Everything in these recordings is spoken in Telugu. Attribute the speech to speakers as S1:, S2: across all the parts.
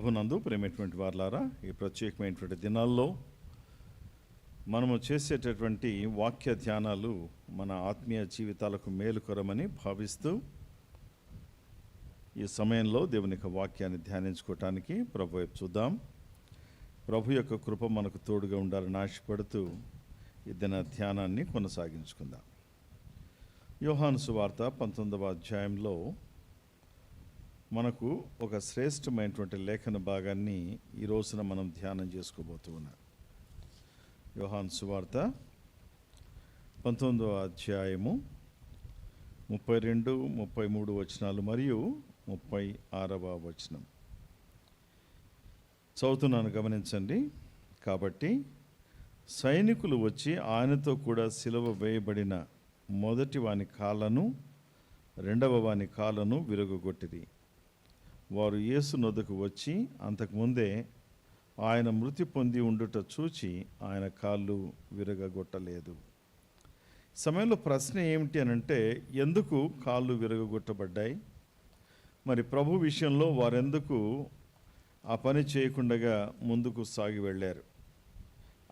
S1: ప్రభునందు ప్రేమటువంటి వార్లారా ఈ ప్రత్యేకమైనటువంటి దినాల్లో మనము చేసేటటువంటి వాక్య ధ్యానాలు మన ఆత్మీయ జీవితాలకు మేలుకరమని భావిస్తూ ఈ సమయంలో దేవుని యొక్క వాక్యాన్ని ధ్యానించుకోవటానికి ప్రభు వైపు చూద్దాం. ప్రభు యొక్క కృప మనకు తోడుగా ఉండాలని ఆశపడుతూ ఈ దిన ధ్యానాన్ని కొనసాగించుకుందాం. యోహాను సువార్త పంతొమ్మిదవ అధ్యాయంలో మనకు ఒక శ్రేష్టమైనటువంటి లేఖన భాగాన్ని ఈ రోజున మనం ధ్యానం చేసుకోబోతూ ఉన్నాం. యోహాన్ సువార్త పంతొమ్మిదవ అధ్యాయము ముప్పై రెండు ముప్పై మూడు వచనాలు మరియు ముప్పై ఆరవ వచనం. చదువుతున్నాను గమనించండి. కాబట్టి సైనికులు వచ్చి ఆయనతో కూడా సిలువ వేయబడిన మొదటి వాని కాళ్ళను రెండవ వాని కాళ్ళను విరగొట్టిరి వారు యేసు నొద్దకు వచ్చి అంతకుముందే ఆయన మృతి పొంది ఉండుట చూచి ఆయన కాళ్ళు విరగగొట్టలేదు. సమయంలో ప్రశ్న ఏమిటి అని అంటే ఎందుకు కాళ్ళు విరగొట్టబడ్డాయి మరి ప్రభు విషయంలో వారెందుకు ఆ పని చేయకుండా ముందుకు సాగి వెళ్ళారు?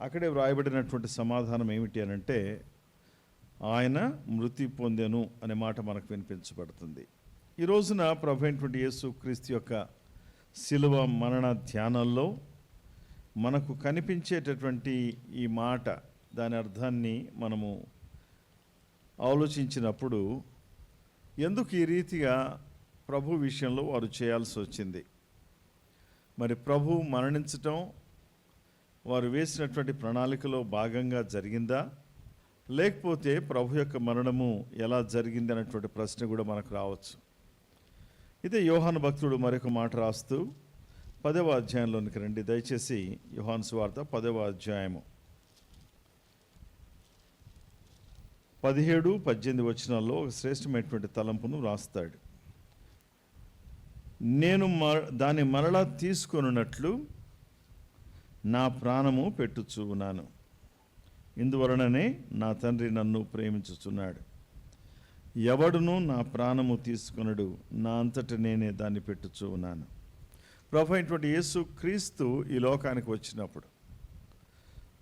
S1: అక్కడే వ్రాయబడినటువంటి సమాధానం ఏమిటి అని అంటే ఆయన మృతి పొందెను అనే మాట మనకు వినిపించబడుతుంది. ఈ రోజున ప్రభు అయినటువంటి యేసు క్రీస్తు యొక్క శిలువ మరణ ధ్యానంలో మనకు కనిపించేటటువంటి ఈ మాట దాని అర్థాన్ని మనము ఆలోచించినప్పుడు ఎందుకు ఈ రీతిగా ప్రభు విషయంలో వారు చేయాల్సి వచ్చింది? మరి ప్రభు మరణించటం వారు వేసినటువంటి ప్రణాళికలో భాగంగా జరిగిందా? లేకపోతే ప్రభు యొక్క మరణము ఎలా జరిగింది అన్నటువంటి ప్రశ్న కూడా మనకు రావచ్చు. ఇదే యోహాను భక్తుడు మరొక మాట రాస్తూ పదవ అధ్యాయంలోనికి రండి. దయచేసి యోహాను స్వార్త పదవ అధ్యాయము. పదిహేడు పద్దెనిమిది వచనాల్లో ఒక శ్రేష్టమైనటువంటి తలంపును రాస్తాడు. నేను మ దాన్ని మరలా తీసుకొనున్నట్లు నా ప్రాణము పెట్టుచూ ఉన్నాను ఇందువలననే నా తండ్రి నన్ను ప్రేమించుచున్నాడు. ఎవడును నా ప్రాణము తీసుకొనడు నా అంతట నేనే దాన్ని పెట్టుచూ ఉన్నాను. ప్రభు అయినటువంటి యేసు క్రీస్తు ఈ లోకానికి వచ్చినప్పుడు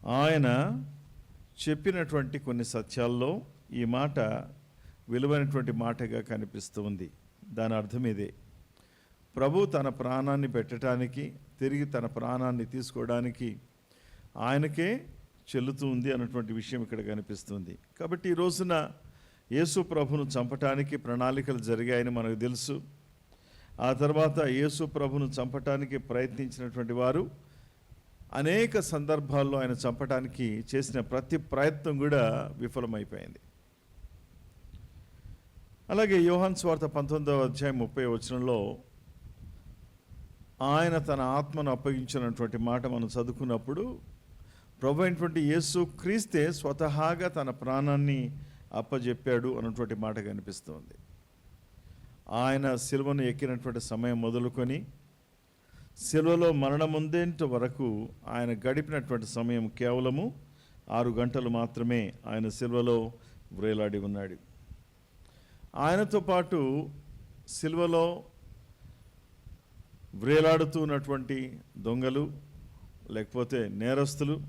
S1: ఆయన చెప్పినటువంటి కొన్ని సత్యాల్లో ఈ మాట విలువైనటువంటి మాటగా కనిపిస్తూ ఉంది. దాని అర్థం ఇదే. ప్రభు తన ప్రాణాన్ని పెట్టడానికి తిరిగి తన ప్రాణాన్ని తీసుకోవడానికి ఆయనకే చెల్లుతూ ఉంది అన్నటువంటి విషయం ఇక్కడ కనిపిస్తుంది కాబట్టి ఈ రోజున యేసు ప్రభును చంపటానికి ప్రణాళికలు జరిగాయని మనకు తెలుసు. ఆ తర్వాత యేసు ప్రభును చంపటానికి ప్రయత్నించినటువంటి వారు అనేక సందర్భాల్లో ఆయన చంపటానికి చేసిన ప్రతి ప్రయత్నం కూడా విఫలమైపోయింది. అలాగే యోహాన్ స్వార్థ పంతొమ్మిదవ అధ్యాయం ముప్పై వచనంలో ఆయన తన ఆత్మను అప్పగించినటువంటి మాట మనం చదువుకున్నప్పుడు ప్రభు అయినటువంటి యేసు క్రీస్తే స్వతహాగా తన ప్రాణాన్ని అప్పజెప్పాడు అన్నటువంటి మాట కనిపిస్తుంది. ఆయన సిలువను ఎక్కినటువంటి సమయం మొదలుకొని సిలువలో మరణముందేంట వరకు ఆయన గడిపినటువంటి సమయం కేవలము ఆరు గంటలు మాత్రమే ఆయన సిలువలో వ్రేలాడి ఉన్నాడు. ఆయనతో పాటు సిలువలో వ్రేలాడుతున్నటువంటి దొంగలు లేకపోతే నేరస్తులు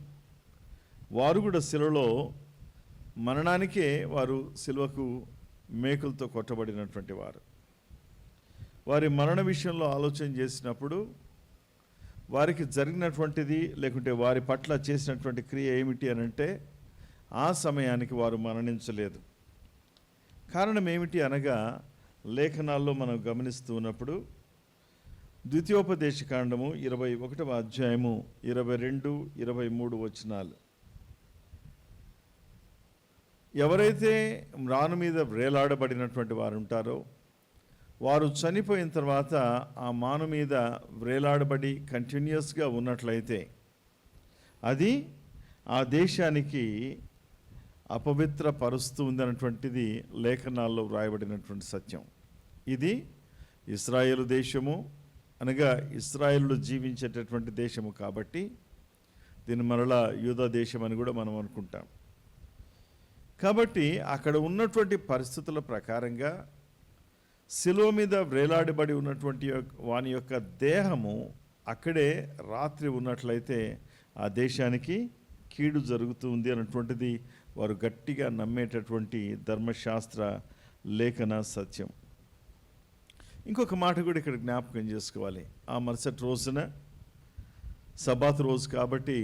S1: వారు కూడా శిలలో మరణానికే వారు సిల్వకు మేకులతో కొట్టబడినటువంటి వారు. వారి మరణ విషయంలో ఆలోచన చేసినప్పుడు వారికి జరిగినటువంటిది లేకుంటే వారి పట్ల చేసినటువంటి క్రియ ఏమిటి అని అంటే ఆ సమయానికి వారు మరణించలేదు. కారణం ఏమిటి అనగా లేఖనాల్లో మనం గమనిస్తూ ఉన్నప్పుడు ద్వితీయోపదేశ కాండము ఇరవై ఒకటవ అధ్యాయము ఇరవై రెండు ఇరవై మూడు వచనాలు. ఎవరైతే రాను మీద వ్రేలాడబడినటువంటి వారు ఉంటారో వారు చనిపోయిన తర్వాత ఆ మాను మీద వ్రేలాడబడి కంటిన్యూస్గా ఉన్నట్లయితే అది ఆ దేశానికి అపవిత్ర పరుస్తూ ఉందన్నటువంటిది లేఖనాల్లో వ్రాయబడినటువంటి సత్యం. ఇది ఇస్రాయేలు దేశము అనగా ఇస్రాయేలు జీవించేటటువంటి దేశము కాబట్టి దీని మరలా యూదా దేశం అని కూడా మనం అనుకుంటాం. కాబట్టి అక్కడ ఉన్నటువంటి పరిస్థితుల ప్రకారంగా శిలువ మీద వ్రేలాడబడి ఉన్నటువంటి యొక్క- వాని యొక్క దేహము అక్కడే రాత్రి ఉన్నట్లయితే ఆ దేశానికి కీడు జరుగుతుంది అన్నటువంటిది వారు గట్టిగా నమ్మేటటువంటి ధర్మశాస్త్ర లేఖన సత్యం. ఇంకొక మాట కూడా ఇక్కడ జ్ఞాపకం చేసుకోవాలి. ఆ మరుసటి రోజున సబాత్ రోజు కాబట్టి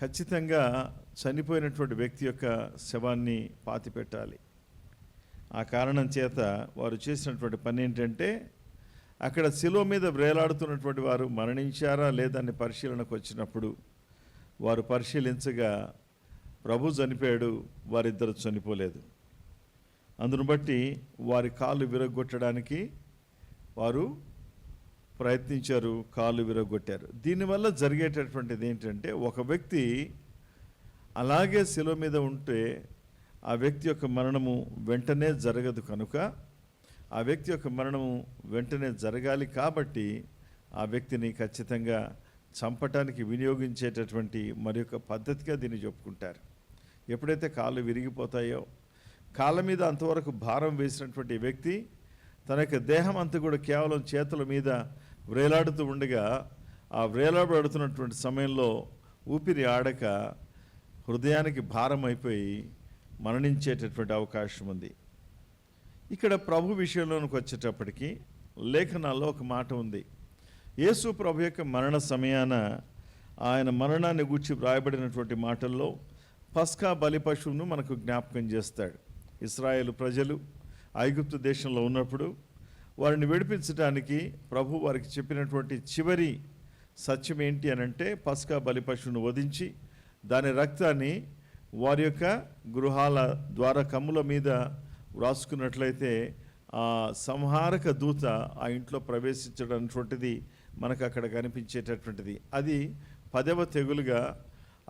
S1: ఖచ్చితంగా చనిపోయినటువంటి వ్యక్తి యొక్క శవాన్ని పాతిపెట్టాలి ఆ కారణం చేత వారు చేసినటువంటి పని ఏంటంటే అక్కడ శిలో మీద వ్రేలాడుతున్నటువంటి వారు మరణించారా లేదని పరిశీలనకు వచ్చినప్పుడు వారు పరిశీలించగా ప్రభు చనిపోయాడు వారిద్దరు చనిపోలేదు. అందును బట్టి వారి కాళ్ళు విరగొట్టడానికి వారు ప్రయత్నించారు కాళ్ళు విరగొట్టారు దీనివల్ల జరిగేటటువంటిది ఏంటంటే ఒక వ్యక్తి అలాగే శిలువ మీద ఉంటే ఆ వ్యక్తి యొక్క మరణము వెంటనే జరగదు కనుక ఆ వ్యక్తి యొక్క మరణము వెంటనే జరగాలి కాబట్టి ఆ వ్యక్తిని ఖచ్చితంగా చంపటానికి వినియోగించేటటువంటి మరి యొక్క పద్ధతిగా దీన్ని చెప్పుకుంటారు. ఎప్పుడైతే కాళ్ళు విరిగిపోతాయో కాళ్ళ మీద అంతవరకు భారం వేసినటువంటి వ్యక్తి తన యొక్క దేహం అంతా కూడా కేవలం చేతుల మీద వ్రేలాడుతూ ఉండగా ఆ వ్రేలాడుతున్నటువంటి సమయంలో ఊపిరి ఆడక హృదయానికి భారం అయిపోయి మరణించేటటువంటి అవకాశం ఉంది. ఇక్కడ ప్రభు విషయంలోనికి వచ్చేటప్పటికి లేఖనాల్లో ఒక మాట ఉంది. యేసు ప్రభు యొక్క మరణ సమయాన ఆయన మరణాన్ని గూర్చి వ్రాయబడినటువంటి మాటల్లో పస్కా బలి పశువును మనకు జ్ఞాపకం చేస్తాడు. ఇస్రాయేల్ ప్రజలు ఐగుప్తు దేశంలో ఉన్నప్పుడు వారిని విడిపించడానికి ప్రభు వారికి చెప్పినటువంటి చివరి సత్యం ఏంటి అని అంటే పస్కా బలి పశువును వధించి దాని రక్తాన్ని వారి యొక్క గృహాల ద్వారా కమ్ముల మీద వ్రాసుకున్నట్లయితే ఆ సంహారక దూత ఆ ఇంట్లో ప్రవేశించడం అటువంటిది మనకు అక్కడ కనిపించేటటువంటిది. అది పదవ తెగులుగా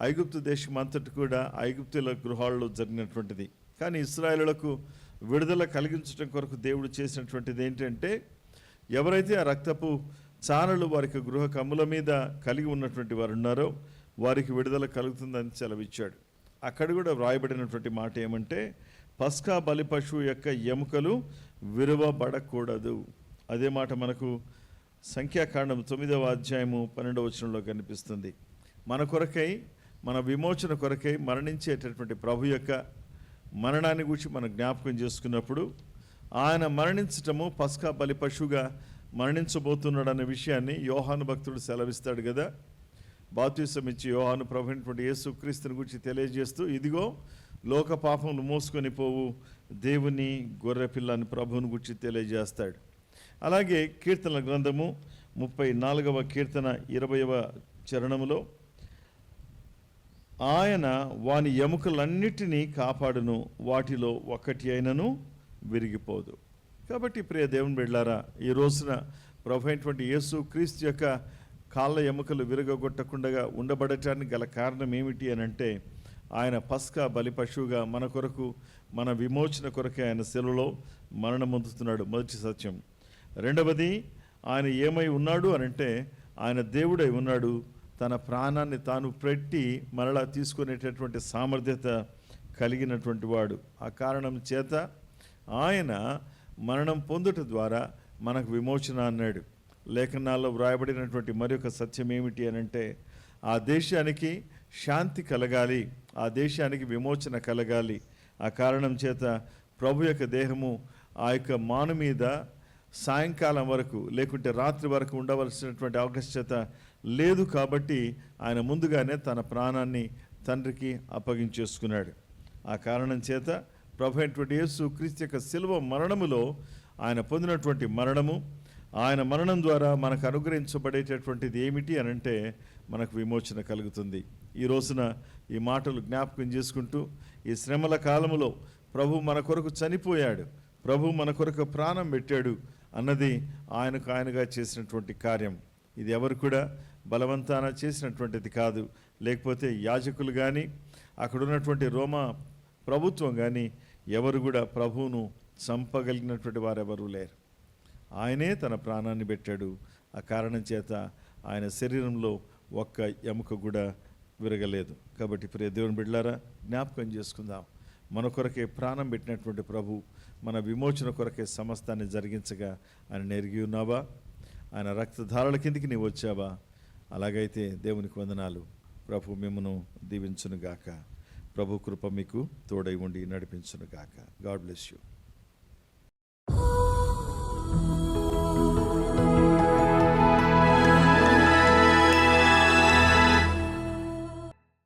S1: ఐగుప్తు దేశం అంతటి కూడా ఐగుప్తుల గృహాల్లో జరిగినటువంటిది. కానీ ఇస్రాయేలులకు విడుదల కలిగించడం కొరకు దేవుడు చేసినటువంటిది ఏంటంటే ఎవరైతే ఆ రక్తపు చారలు వారికి గృహ కమ్ముల మీద కలిగి ఉన్నటువంటి వారు ఉన్నారో వారికి విడుదల కలుగుతుందని సెలవిచ్చాడు. అక్కడ కూడా వ్రాయబడినటువంటి మాట ఏమంటే పస్కా బలి పశువు యొక్క ఎముకలు విరవబడకూడదు. అదే మాట మనకు సంఖ్యాకాండం తొమ్మిదవ అధ్యాయము పన్నెండవ వచనంలో కనిపిస్తుంది. మన కొరకై మన విమోచన కొరకై మరణించేటటువంటి ప్రభు యొక్క మరణాన్ని గురించి మనం జ్ఞాపకం చేసుకున్నప్పుడు ఆయన మరణించటము పస్కా బలి పశువుగా మరణించబోతున్నాడనే విషయాన్ని యోహాను భక్తుడు సెలవిస్తాడు కదా బాప్తీసం ఇచ్చి యోహాను ప్రభు యేసు క్రీస్తుని గురించి తెలియజేస్తూ ఇదిగో లోక పాపములు మోసుకొని పోవు దేవుని గొర్రె పిల్లని ప్రభువుని గురించి తెలియజేస్తాడు. అలాగే కీర్తనల గ్రంథము ముప్పై నాలుగవ కీర్తన ఇరవయవ చరణములో ఆయన వాని ఎముకలన్నిటినీ కాపాడును వాటిలో ఒకటి అయినను విరిగిపోదు. కాబట్టి ప్రియ దేవుని బిడ్లారా ఈ రోజున ప్రభు అయినటువంటి యేసు క్రీస్తు యొక్క కాళ్ళ ఎముకలు విరగొట్టకుండా ఉండబడటానికి గల కారణం ఏమిటి అని అంటే ఆయన పస్కా బలి పశువుగా మన కొరకు మన విమోచన కొరకే ఆయన సెలవులో మరణం పొందుతున్నాడు మొదటి సత్యం. రెండవది ఆయన ఏమై ఉన్నాడు అని అంటే ఆయన దేవుడై ఉన్నాడు. తన ప్రాణాన్ని తాను పెట్టి మరలా తీసుకునేటటువంటి సామర్థ్యత కలిగినటువంటి వాడు. ఆ కారణం చేత ఆయన మరణం పొందుట ద్వారా మనకు విమోచన అన్నాడు. లేఖనాల్లో వ్రాయబడినటువంటి మరొక సత్యం ఏమిటి అని అంటే ఆ దేశానికి శాంతి కలగాలి ఆ దేశానికి విమోచన కలగాలి. ఆ కారణం చేత ప్రభు యొక్క దేహము ఆ యొక్క మాను మీద సాయంకాలం వరకు లేకుంటే రాత్రి వరకు ఉండవలసినటువంటి అవకాశత లేదు కాబట్టి ఆయన ముందుగానే తన ప్రాణాన్ని తండ్రికి అప్పగించేసుకున్నాడు. ఆ కారణం చేత ప్రభు అయినటువంటి యేసు క్రీస్తు యొక్క శిల్వ మరణములో ఆయన పొందినటువంటి మరణము ఆయన మరణం ద్వారా మనకు అనుగ్రహించబడేటటువంటిది ఏమిటి అని అంటే మనకు విమోచన కలుగుతుంది. ఈ రోజున ఈ మాటలు జ్ఞాపకం చేసుకుంటూ ఈ శ్రమల కాలములో ప్రభు మన కొరకు చనిపోయాడు ప్రభు మన కొరకు ప్రాణం పెట్టాడు అన్నది ఆయనకు ఆయనగా చేసినటువంటి కార్యం. ఇది ఎవరు కూడా బలవంతాన చేసినటువంటిది కాదు. లేకపోతే యాజకులు కానీ అక్కడ ఉన్నటువంటి రోమా ప్రభుత్వం కానీ ఎవరు కూడా ప్రభువును చంపగలిగినటువంటి వారెవరూ లేరు. ఆయనే తన ప్రాణాన్ని పెట్టాడు. ఆ కారణం చేత ఆయన శరీరంలో ఒక్క ఎముక కూడా విరగలేదు. కాబట్టి ప్రియ దేవుని బిడ్డారా జ్ఞాపకం చేసుకుందాం. మన కొరకే ప్రాణం పెట్టినటువంటి ప్రభు మన విమోచన కొరకే సమస్తాన్ని జరిగించగా ఆయన నెరిగి ఉన్నావా? ఆయన రక్తధారల కిందికి నీవు వచ్చావా? అలాగైతే దేవునికి వందనాలు. ప్రభు మిమ్మను దీవించునుగాక. ప్రభు కృప మీకు తోడై ఉండి నడిపించునుగాక. God bless you.